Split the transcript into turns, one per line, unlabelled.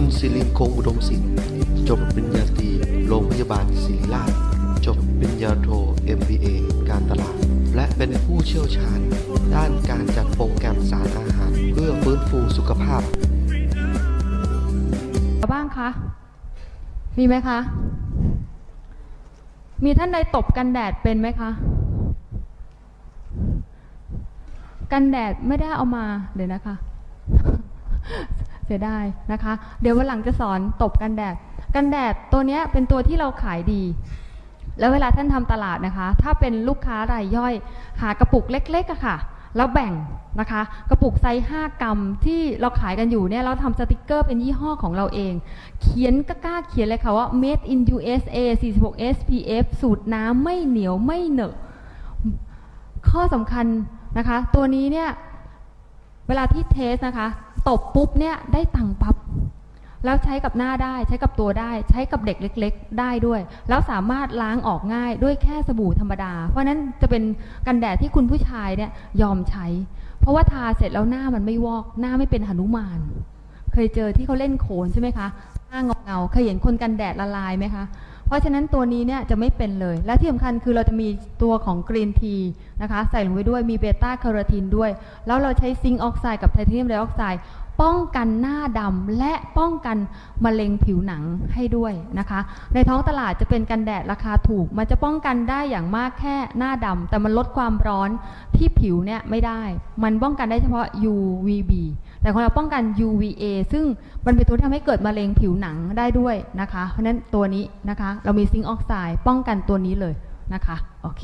รงศิลป์จบปริญญาตรีโรงพยาบาลศิริราช จบปริญญาโท MBA การตลาด และเป็นผู้เชี่ยวชาญ ด้านการจัดโปรแกรมสารอาหาร เพื่อฟื้นฟูสุขภาพ
บ้างคะ มีไหมคะ มีท่านใดตบกันแดดเป็นไหมคะ กันแดดไม่ได้เอามาเดี๋ยวนะคะ เสียดายนะคะ เดี๋ยววันหลังจะสอนตบกันแดด กันแดดตัวนี้เป็นตัวที่เราขายดี แล้วเวลาท่านทำตลาดนะคะ ถ้าเป็นลูกค้ารายย่อย หากระปุกเล็กๆอะค่ะ แล้วแบ่งนะคะ กระปุกไซส์5กรัมที่เราขายกันอยู่เนี่ยเราทำสติกเกอร์เป็นยี่ห้อของเราเอง เขียนก็กล้าเขียนเลยค่ะว่า made in USA 46 SPF สูตรน้ำไม่เหนียวไม่เหนอะข้อสำคัญนะคะ ตัวนี้เนี่ยเวลาที่เทสนะคะ ตบปุ๊บเนี่ยได้ตังค์ปับ๊บแล้วใช้กับหน้าได้ใช้กับตัวได้ ใช้กับเด็กเล็ก ๆ ได้ด้วย แล้วสามารถล้างออกง่ายด้วยแค่สบู่ธรรมดา เพราะนั้นจะเป็นกันแดดที่คุณผู้ชายเนี่ยยอมใช้ เพราะว่าทาเสร็จแล้วหน้ามันไม่วอก หน้าไม่เป็นหนุมาน เคยเจอที่เขาเล่นโขนใช่ไหมคะหน้าเงาเงาๆเคยเห็นคนกันแดดละลายไหมคะ เพราะฉะนั้นตัวนี้เนี่ยจะไม่เป็นเลย และที่สำคัญคือเราจะมีตัวของกรีนทีนะคะใส่ลงไปด้วยมีเบต้าคโรทีนด้วย แล้วเราใช้ซิงค์ออกไซด์กับไทเทเนียมไดออกไซด์ป้องกันหน้าดำและป้องกันมะเร็งผิวหนังให้ด้วยนะคะ ในท้องตลาดจะเป็นกันแดดราคาถูก มันจะป้องกันได้อย่างมากแค่หน้าดำแต่มันลดความร้อนที่ผิวเนี่ยไม่ได้ มันป้องกันได้เฉพาะ UVB แต่ของเราป้องกัน UVA ซึ่งมันเป็นตัวที่ทำให้เกิดมะเร็งผิวหนังได้ด้วยนะคะ เพราะฉะนั้นตัวนี้นะคะเรามีซิงค์ออกไซด์ป้องกันตัวนี้เลยนะคะโอเค